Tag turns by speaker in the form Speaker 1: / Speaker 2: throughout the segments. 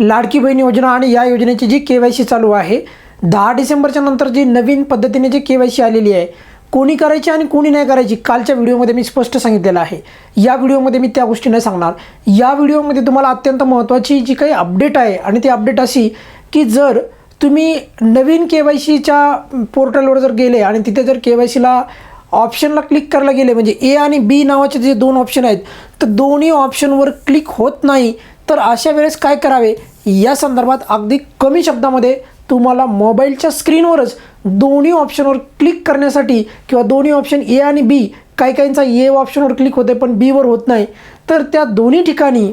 Speaker 1: लाडकी बहीण योजना आणि या योजनेची जी के वाय सी चालू आहे दहा डिसेंबरच्या नंतर जी नवीन पद्धतीने जी के वाय सी आलेली आहे कोणी करायची आणि कोणी नाही करायची कालच्या व्हिडिओमध्ये मी स्पष्ट सांगितलेलं आहे. या व्हिडिओमध्ये मी त्या गोष्टी नाही सांगणार. या व्हिडिओमध्ये तुम्हाला अत्यंत महत्त्वाची जी काही अपडेट आहे आणि ती अपडेट अशी की जर तुम्ही नवीन के वाय सीच्या पोर्टलवर जर गेले आणि तिथे जर के वाय सीला ऑप्शनला क्लिक करायला गेले म्हणजे ए आणि बी नावाचे जे दोन ऑप्शन आहेत तर दोन्ही ऑप्शनवर क्लिक होत नाही तर अशा वेळेस काय करावे? या संदर्भात अगदी कमी शब्दामध्ये तुम्हाला मोबाईलच्या स्क्रीनवरच दोन्ही ऑप्शनवर क्लिक करण्यासाठी किंवा दोन्ही ऑप्शन ए आणि बी काही काहींचा ए ऑप्शनवर क्लिक होते पण बीवर होत नाही. तर त्या दोन्ही ठिकाणी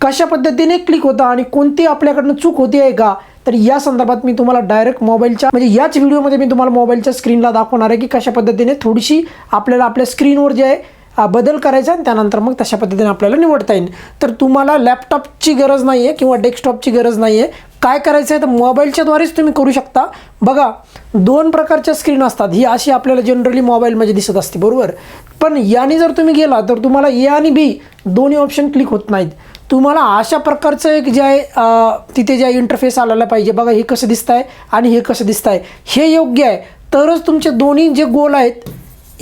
Speaker 1: कशा पद्धतीने क्लिक होता आणि कोणती आपल्याकडनं चूक होती आहे का? तर या संदर्भात मी तुम्हाला डायरेक्ट मोबाईलच्या म्हणजे याच व्हिडिओमध्ये मी तुम्हाला मोबाईलच्या स्क्रीनला दाखवणार आहे की कशा पद्धतीने थोडीशी आपल्याला आपल्या स्क्रीनवर जे आहे बदल करायचा आणि त्यानंतर मग तशा पद्धतीने आपल्याला निवडता येईल. तर तुम्हाला लॅपटॉपची गरज नाही आहे किंवा डेस्कटॉपची गरज नाही आहे काय करायचं आहे तर मोबाईलच्याद्वारेच तुम्ही करू शकता. बघा दोन प्रकारच्या स्क्रीन असतात. ही अशी आपल्याला जनरली मोबाईलमध्ये दिसत असते बरोबर? पण याने जर तुम्ही गेला तर तुम्हाला ए आणि बी दोन्ही ऑप्शन क्लिक होत नाहीत. तुम्हाला अशा प्रकारचं एक जे आहे तिथे जे इंटरफेस आलेला पाहिजे. बघा हे कसं दिसत आहे आणि हे कसं दिसतं आहे हे योग्य आहे. तरच तुमचे दोन्ही जे गोल आहेत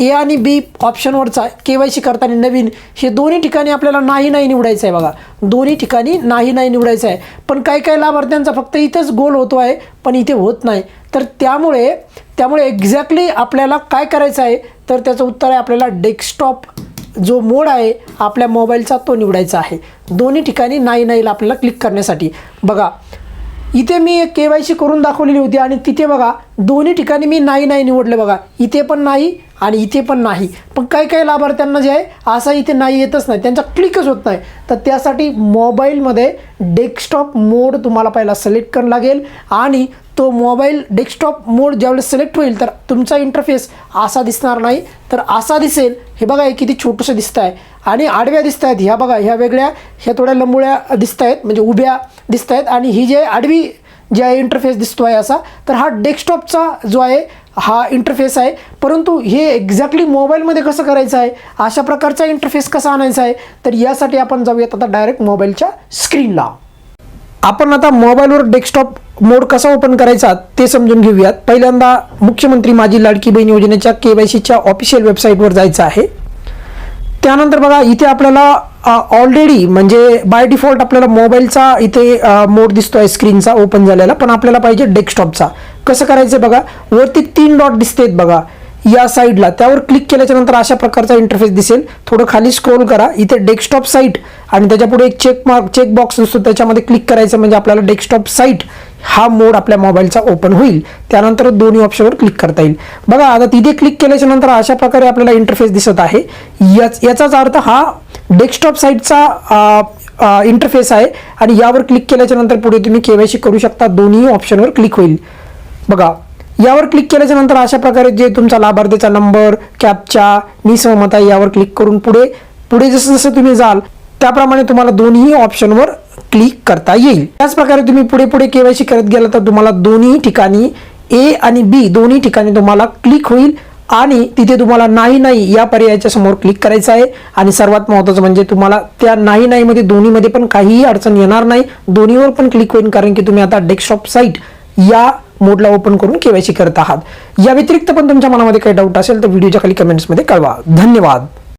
Speaker 1: ए आणि बी ऑप्शनवरचा के वाय सी करताना नवीन हे दोन्ही ठिकाणी आपल्याला नाही नाही निवडायचं आहे बघा. दोन्ही ठिकाणी नाही नाही निवडायचं आहे. पण काही काही लाभार्थ्यांचा फक्त इथंच गोल होतो आहे पण इथे होत नाही. तर त्यामुळे त्यामुळे एक्झॅक्टली आपल्याला काय करायचं आहे? तर त्याचं उत्तर आहे आपल्याला डेस्कटॉप जो मोड आहे आपल्या मोबाईलचा तो निवडायचा आहे. दोन्ही ठिकाणी नाही नाहीला आपल्याला क्लिक करण्यासाठी. बघा इथे मी के वाय सी करून दाखवलेली होती आणि तिथे बघा दोन्ही ठिकाणी मी नाही नाही निवडलं बघा. इथे पण नाही आणि इथे पण नाही. पण काही काही लाभार्थ्यांना जे आहे असा इथे नाही येतच नाही. त्यांचा क्लिकच होत नाही. तर त्यासाठी मोबाईलमध्ये डेस्कटॉप मोड तुम्हाला पहिला सिलेक्ट करावं लागेल आणि तो मोबाईल डेस्कटॉप मोड ज्यावेळेस सिलेक्ट होईल तर तुमचा इंटरफेस असा दिसणार नाही. तर असा दिसेल. हे बघा हे किती छोटंसं दिसतं आहे आणि आडव्या दिसत आहेत ह्या बघा ह्या वेगळ्या ह्या थोड्या लंबुळ्या दिसत आहेत म्हणजे उभ्या दिसत आहेत आणि ही जे आडवी जे आहे इंटरफेस दिसतो आहे असा तर हा डेस्कटॉपचा जो आहे हा इंटरफेस आहे. परंतु हे एक्झॅक्टली मोबाईलमध्ये कसं करायचं आहे? अशा प्रकारचा इंटरफेस कसा आणायचा आहे? तर यासाठी आपण जाऊयात आता डायरेक्ट मोबाईलच्या स्क्रीनला आपण आता मोबाईलवर डेस्कटॉप मोड कसा ओपन करायचा ते समजून घेऊयात. पहिल्यांदा मुख्यमंत्री माझी लाडकी बहीण योजनेच्या के वाय सीच्या ऑफिशियल वेबसाईटवर जायचं आहे. त्यानंतर बघा इथे आपल्याला ऑलरेडी म्हणजे बाय डिफॉल्ट आपल्याला मोबाईलचा इथे मोड दिसतो आहे स्क्रीनचा ओपन झालेला पण आपल्याला पाहिजे डेस्कटॉपचा कसं करायचं बघा? वरती तीन डॉट दिसतेत बघा या साईडला त्यावर क्लिक केल्याच्यानंतर अशा प्रकारचा इंटरफेस दिसेल. थोडं खाली स्क्रोल करा. इथे डेस्कटॉप साईट आणि त्याच्यापुढे एक चेक मार्क चेक बॉक्स दिसतो त्याच्यामध्ये क्लिक करायचं म्हणजे आपल्याला डेस्कटॉप साईट हा मोड आपल्या मोबाईलचा ओपन होईल. त्यानंतर दोन्ही ऑप्शनवर क्लिक करता येईल. बघा आता तिथे क्लिक केल्याच्यानंतर अशा प्रकारे आपल्याला इंटरफेस दिसत आहे. याच याचाच अर्थ हा डेस्कटॉप साईटचा इंटरफेस आहे आणि यावर क्लिक केल्याच्यानंतर पुढे तुम्ही केवायसी करू शकता. दोन्ही ऑप्शनवर क्लिक होईल. बघा यावर क्लिक केल्याच्यानंतर अशा प्रकारे जे तुमचा लाभार्थीचा नंबर कॅपचा मी सहमत आहे यावर क्लिक करून पुढे पुढे जसं जसं तुम्ही जाल त्याप्रमाणे तुम्हाला दोन्ही ऑप्शनवर क्लिक करता येईल. त्याच प्रकारे तुम्ही पुढे पुढे केवायसी करत गेला तर तुम्हाला दोन्ही ठिकाणी ए आणि बी दोन्ही ठिकाणी तुम्हाला क्लिक होईल. आणि तिथे तुम्हाला नाही नाही या पर्यायाच्या समोर क्लिक करायचं आहे. आणि सर्वात महत्त्वाचं म्हणजे तुम्हाला त्या नाही नाही मध्ये दोन्हीमध्ये पण काहीही अडचण येणार नाही. दोन्हीवर पण क्लिक होईल कारण की तुम्ही आता डेस्कटॉप साईट या मोडला ओपन करून केवायसी करत आहात. या व्यतिरिक्त पण तुमच्या मनामध्ये काही डाऊट असेल तर व्हिडिओच्या खाली कमेंट्समध्ये कळवा. धन्यवाद.